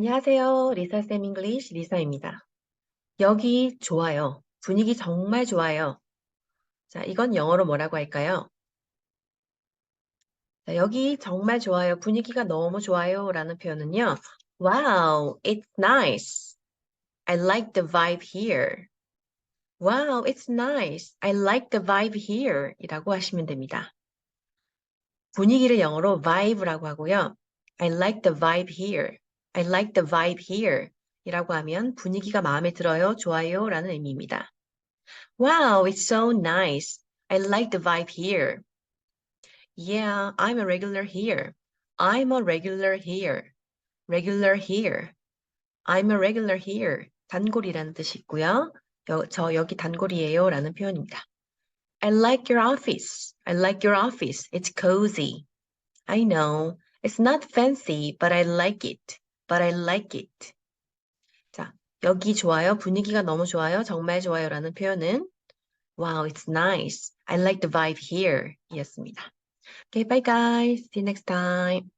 안녕하세요. 리사쌤 잉글리시 리사입니다. 여기 좋아요. 분위기 정말 좋아요. 자, 이건 영어로 뭐라고 할까요? 자, 여기 정말 좋아요. 분위기가 너무 좋아요. 라는 표현은요. Wow, it's nice. I like the vibe here. Wow, it's nice. I like the vibe here. 이라고 하시면 됩니다. 분위기를 영어로 vibe라고 하고요. I like the vibe here. I like the vibe here. 이라고 하면 분위기가 마음에 들어요, 좋아요 라는 의미입니다. Wow, it's so nice. I like the vibe here. Yeah, I'm a regular here. I'm a regular here. regular here. I'm a regular here. 단골이라는 뜻이 있고요. 여, 저 여기 단골이에요 라는 표현입니다. I like your office. I like your office. It's cozy. I know. It's not fancy, but I like it. But I like it. 자, 여기 좋아요. 분위기가 너무 좋아요. 정말 좋아요. 라는 표현은 Wow, it's nice. I like the vibe here. 이었습니다. Okay, bye guys. See you next time.